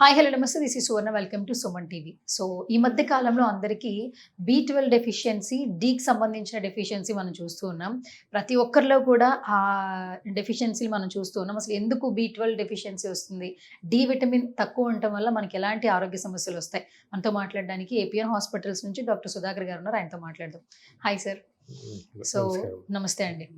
Hi hello నమస్తే. This ఈ Suvarna welcome to Suman TV so ఈ మధ్య కాలంలో అందరికీ బీ ట్వెల్వ్ డెఫిషియన్సీ డీకి సంబంధించిన డెఫిషియన్సీ మనం చూస్తూ ఉన్నాం. ప్రతి ఒక్కరిలో కూడా ఆ డెఫిషియన్సీ మనం చూస్తూ ఉన్నాం. అసలు ఎందుకు బీ ట్వెల్వ్ డెఫిషియన్సీ వస్తుంది? డి విటమిన్ తక్కువ ఉండటం వల్ల మనకి ఎలాంటి ఆరోగ్య సమస్యలు వస్తాయి? మనతో మాట్లాడడానికి ఏపీఎన్ హాస్పిటల్స్ నుంచి డాక్టర్ సుధాకర్ గారు ఉన్నారు. ఆయనతో మాట్లాడదాం. Hi sir so. నమస్తే అండి.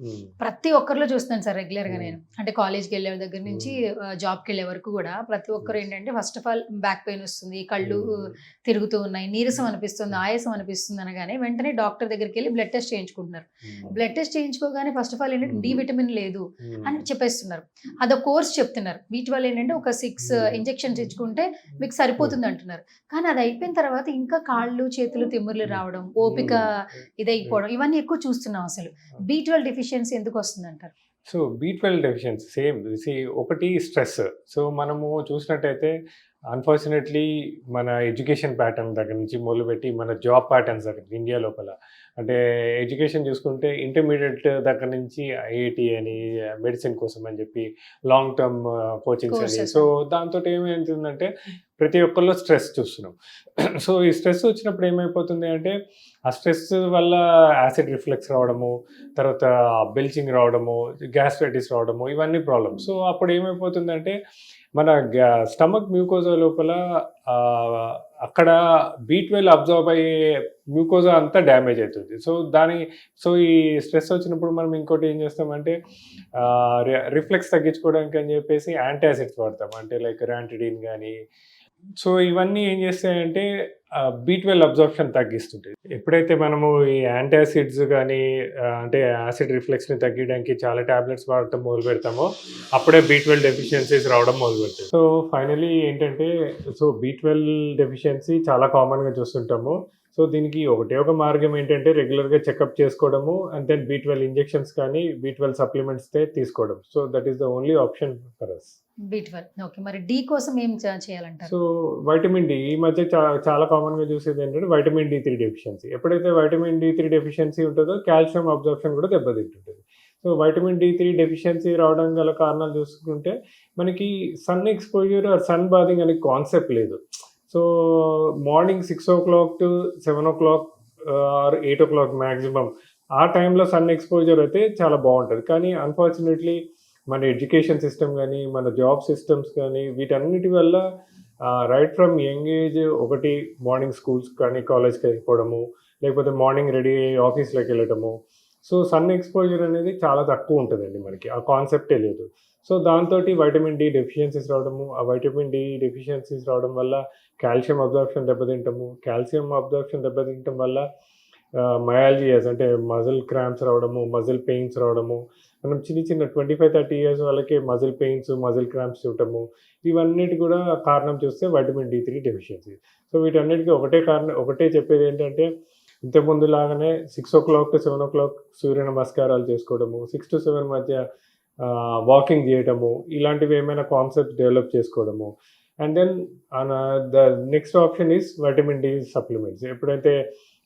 ప్రతి ఒక్కరిలో చూస్తున్నాను సార్ రెగ్యులర్గా. నేను. అంటే కాలేజ్కి వెళ్ళే దగ్గర నుంచి జాబ్కి వెళ్ళే వరకు కూడా ప్రతి ఒక్కరు ఏంటంటే first of all back pain వస్తుంది కళ్ళు తిరుగుతూ ఉన్నాయి నీరసం అనిపిస్తుంది ఆయాసం అనిపిస్తుంది అనగానే వెంటనే డాక్టర్ దగ్గరికి వెళ్ళి బ్లడ్ టెస్ట్ చేయించుకుంటున్నారు. బ్లడ్ టెస్ట్ చేయించుకోగానే ఫస్ట్ ఆఫ్ ఆల్ ఏంటంటే. డి విటమిన్ లేదు అని చెప్పేస్తున్నారు. అదో కోర్స్ చెప్తున్నారు. వీటి వల్ల ఏంటంటే ఒక సిక్స్ Hmm. ఇంజెక్షన్స్ ఇచ్చుకుంటే మీకు సరిపోతుంది అంటున్నారు. కానీ అది అయిపోయిన తర్వాత ఇంకా కాళ్ళు చేతులు తిమ్ముర్లు రావడం ఓపిక ఇదైపోవడం ఇవన్నీ ఎక్కువ చూస్తున్నాం అసలు. బీ ట్వెల్వ్ డెఫిషియన్సీ ఎందుకు వస్తుంది అంటారు so B twelve deficiency same C ఒకటి స్ట్రెస్ సో మనము చూసినట్టయితే అన్ఫార్చునేట్లీ మన ఎడ్యుకేషన్ ప్యాటర్న్ దగ్గర నుంచి మొదలుపెట్టి మన జాబ్ ప్యాటర్న్స్ దగ్గర ఇండియా లోపల. అంటే ఎడ్యుకేషన్ చూసుకుంటే ఇంటర్మీడియట్ దగ్గర నుంచి ఐఐటి అని మెడిసిన్ కోసం అని చెప్పి లాంగ్ టర్మ్ కోచింగ్స్ అని. సో దాంతో ఏమవుతుందంటే ప్రతి ఒక్కరిలో స్ట్రెస్ చూస్తున్నాం. సో ఈ స్ట్రెస్ వచ్చినప్పుడు ఏమైపోతుంది అంటే ఆ స్ట్రెస్ వల్ల యాసిడ్ రిఫ్లెక్స్ రావడము తర్వాత బెల్చింగ్ రావడము గ్యాస్ట్రైటిస్ రావడము ఇవన్నీ ప్రాబ్లమ్స్ సో అప్పుడు ఏమైపోతుందంటే మన స్టమక్ మ్యూకోజా లోపల అక్కడ బీ ట్వెల్వ్ అబ్జర్వ్ అయ్యే మ్యూకోజా అంతా డ్యామేజ్ అవుతుంది సో దాని సో ఈ స్ట్రెస్ వచ్చినప్పుడు మనం ఇంకోటి ఏం చేస్తామంటే రిఫ్లెక్స్ తగ్గించుకోవడానికి అని చెప్పేసి యాంటాసిడ్స్ వాడతాం. అంటే లైక్ ర్యాంటిడిన్ కానీ సో ఇవన్నీ ఏం చేస్తాయంటే బీ ట్వెల్వ్ అబ్జార్ప్షన్ తగ్గిస్తుంటాయి. ఎప్పుడైతే మనము ఈ యాంటాసిడ్స్ కానీ అంటే యాసిడ్ రిఫ్లెక్స్ని తగ్గించడానికి చాలా టాబ్లెట్స్ వాడటం మొదలు పెడతామో అప్పుడే బీ ట్వెల్వ్ డెఫిషియన్సీస్ రావడం మొదలు పెడతాయి. సో ఫైనలీ ఏంటంటే సో బీ ట్వెల్వ్ డెఫిషియన్సీ చాలా కామన్గా చూస్తుంటాము. సో దీనికి ఒకటే ఒక మార్గం ఏంటంటే రెగ్యులర్గా చెకప్ చేసుకోవడము and then B twelve injections కానీ బీ ట్వెల్వ్ సప్లిమెంట్స్ తీసుకోవడం. So that is the only option for us okay మరి డి కోసం ఏం చేయాలంటారు? సో వైటమిన్ డి ఈ మధ్య చాలా కామన్గా చూసేది ఏంటంటే వైటమిన్ డి త్రీ డెఫిషియన్సీ ఎప్పుడైతే వైటమిన్ డి త్రీ డెఫిషియన్సీ ఉంటుందో కాల్షియం అబ్జర్ప్షన్ కూడా దెబ్బతింటుంటుంది. So vitamin D three deficiency రావడం గల కారణాలు చూసుకుంటే మనకి sun exposure or sun bathing అనే కాన్సెప్ట్ లేదు. So morning six o'clock to seven o'clock or eight o'clock maximum ఆ టైంలో సన్ ఎక్స్పోజర్ అయితే చాలా బాగుంటుంది. కానీ అన్ఫార్చునేట్లీ మన ఎడ్యుకేషన్ సిస్టమ్ కానీ మన జాబ్ సిస్టమ్స్ కానీ వీటన్నిటి వల్ల రైట్ ఫ్రమ్ యంగ్ ఏజ్ ఒకటి మార్నింగ్ స్కూల్స్ కానీ కాలేజ్కి వెళ్ళిపోవడము లేకపోతే మార్నింగ్ రెడీ అయ్యి ఆఫీస్లోకి వెళ్ళటము. సో సన్ ఎక్స్పోజర్ అనేది చాలా తక్కువ ఉంటుందండి మనకి. ఆ కాన్సెప్టే లేదు. సో దాంతో వైటమిన్ డి డెఫిషియన్సీస్ రావడము ఆ వైటమిన్ డి డెఫిషియన్సీస్ రావడం వల్ల కాల్షియం అబ్జార్ప్షన్ దెబ్బతింటము. కాల్షియం అబ్జార్ప్షన్ దెబ్బతింటం వల్ల మయాలజియస్ అంటే మజిల్ క్రాంప్స్ రావడము మజిల్ పెయిన్స్ రావడము. మనం చిన్న చిన్న ట్వంటీ ఫైవ్ థర్టీ ఇయర్స్ వాళ్ళకి మజిల్ పెయిన్స్ మజిల్ క్రాంప్స్ చూడటము. ఇవన్నిటి కూడా కారణం చూస్తే vitamin D three deficiency so వీటన్నిటికీ ఒకటే కారణం ఒకటే చెప్పేది ఏంటంటే ఇంతకుముందు లాగానే six o'clock to seven o'clock సూర్య నమస్కారాలు చేసుకోవడము. సిక్స్ టు సెవెన్ మధ్య వాకింగ్ చేయటము ఇలాంటివి ఏమైనా కాన్సెప్ట్స్ డెవలప్ చేసుకోవడము. And then the next option is vitamin D supplements ఎప్పుడైతే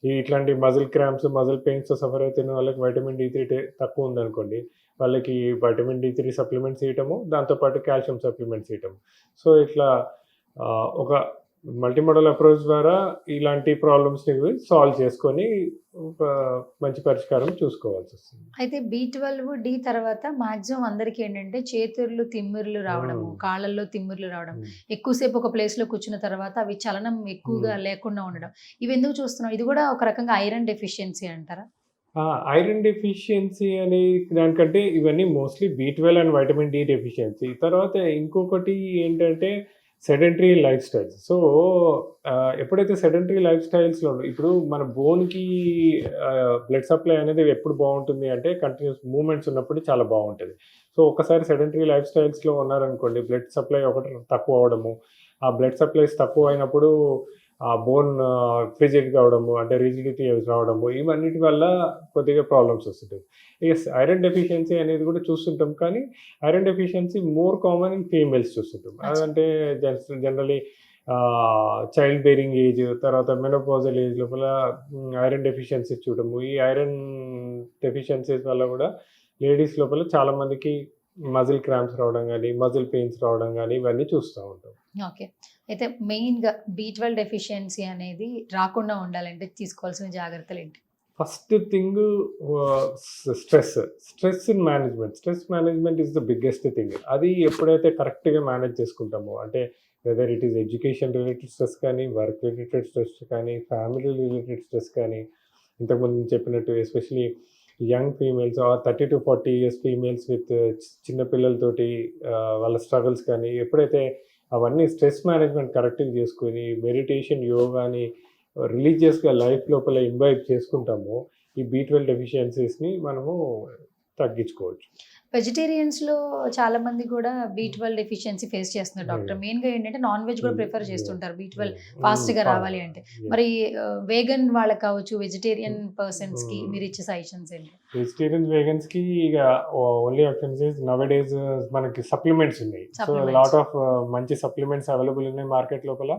ఈ ఇట్లాంటి muscle cramps muscle pains suffer అవుతున్న వాళ్ళకి వైటమిన్ డి త్రీ తక్కువ ఉందనుకోండి వాళ్ళకి వైటమిన్ డి త్రీ సప్లిమెంట్స్ ఇవ్వటము దాంతోపాటు కాల్షియం సప్లిమెంట్స్ ఇవ్వటము సో ఇట్లా ఒక ఒక మల్టీమోడల్ అప్రోచ్ ద్వారా ఇలాంటి ప్రాబ్లమ్స్ని సాల్వ్ చేసుకొని ఒక మంచి పరిష్కారం చూసుకోవాల్సి వస్తుంది. అయితే బీ ట్వెల్వ్ డి తర్వాత మాక్సిమం అందరికి ఏంటంటే చేతులు తిమ్మిర్లు రావడము Hmm. కాళ్ళల్లో తిమ్మిర్లు రావడం. ఎక్కువసేపు ఒక ప్లేస్లో కూర్చున్న తర్వాత అవి చలనం ఎక్కువగా Hmm. లేకుండా ఉండడం. ఇవి ఎందుకు చూస్తున్నాం ఇది కూడా ఒక రకంగా ఐరన్ డెఫిషియన్సీ అంటారా? ఐరన్ డెఫిషియన్సీ అనే దానికంటే ఇవన్నీ mostly B twelve and vitamin D deficiency తర్వాత ఇంకొకటి ఏంటంటే సెడెంటరీ లైఫ్ స్టైల్స్. సో ఎప్పుడైతే సెడెంటరీ లైఫ్ స్టైల్స్లో ఇప్పుడు మన బోన్కి బ్లడ్ సప్లై అనేది ఎప్పుడు బాగుంటుంది అంటే కంటిన్యూస్ మూమెంట్స్ ఉన్నప్పుడు చాలా బాగుంటుంది. సో ఒకసారి సెడెంటరీ లైఫ్ స్టైల్స్లో ఉన్నారనుకోండి బ్లడ్ సప్లై ఒకటి తక్కువ అవడము ఆ బ్లడ్ సప్లైస్ తక్కువ అయినప్పుడు ఆ బోన్ ఫ్రిజిడ్ కావడము అంటే రిజిడిటీ రావడము ఇవన్నిటి వల్ల కొద్దిగా ప్రాబ్లమ్స్ వస్తుంటాయి. ఎస్ ఐరన్ డెఫిషియన్సీ అనేది కూడా చూస్తుంటాం కానీ iron deficiency more common in females చూస్తుంటాం. అదంటే జనరలీ చైల్డ్ బేరింగ్ ఏజ్ తర్వాత మెనోపాజల్ ఏజ్ లోపల ఐరన్ డెఫిషియన్సీస్ చూడము. ఈ ఐరన్ డెఫిషియన్సీస్ వల్ల కూడా లేడీస్ లోపల చాలా మందికి మజిల్ క్రాంప్స్ రావడం కానీ మజిల్ పెయిన్స్ రావడం కానీ ఇవన్నీ చూస్తూ ఉంటాం. ఓకే. అయితే మెయిన్గా బీ ట్వెల్వ్ డెఫిషియన్సీ అనేది రాకుండా ఉండాలంటే తీసుకోవాల్సిన జాగ్రత్తలు ఏంటి? First thing stress. Stress in management. Stress management is the biggest thing. అది ఎప్పుడైతే కరెక్ట్గా మేనేజ్ చేసుకుంటామో అంటే whether it is education related stress కానీ వర్క్ రిలేటెడ్ స్ట్రెస్ కానీ ఫ్యామిలీ రిలేటెడ్ స్ట్రెస్ కానీ ఇంతకుముందు చెప్పినట్టు especially young females or thirty to forty years females with చిన్న పిల్లలతోటి వాళ్ళ స్ట్రగుల్స్ కానీ ఎప్పుడైతే అవన్నీ స్ట్రెస్ మేనేజ్మెంట్ కరెక్ట్గా చేసుకుని మెడిటేషన్ యోగాని రిలీజియస్గా లైఫ్ లోపల ఇన్వైట్ చేసుకుంటామో ఈ బీ ట్వెల్వ్ డెఫిషియన్సీస్ని మనము తగ్గించుకోవచ్చు. వెజిటేరియన్స్లో చాలా మంది కూడా బీ ట్వెల్వ్ డెఫిషియన్సీ ఫేస్ చేస్తున్నారు డాక్టర్ మెయిన్గా ఏంటంటే నాన్ వెజ్ కూడా ప్రిఫర్ చేస్తుంటారు బీ ట్వెల్వ్ ఫాస్ట్గా రావాలి అంటే. మరి వేగన్ వాళ్ళకి కావచ్చు వెజిటేరియన్ పర్సన్స్కి Mm. మీరు ఇచ్చే సజెషన్స్ ఏంటి? వెజిటేరియన్స్ వేగన్స్కి ఇక ఓన్లీ ఆప్షన్స్ నవ్ డేస్ మనకి సప్లిమెంట్స్ ఉన్నాయి. సో. లాట్ ఆఫ్ మంచి సప్లిమెంట్స్ అవైలబుల్ ఉన్నాయి మార్కెట్ లోపల.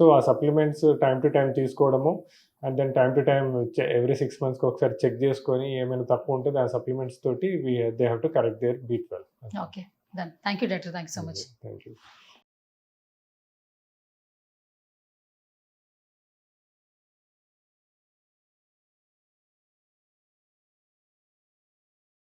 సో ఆ సప్లిమెంట్స్ టైం టు టైం తీసుకోవడము and then time to time every six మంత్స్కి ఒకసారి చెక్ చేసుకొని ఏమైనా తక్కువ ఉంటే ఆ సప్లిమెంట్స్ తోటి they have to correct their B twelve okay thank you doctor thank you so much thank you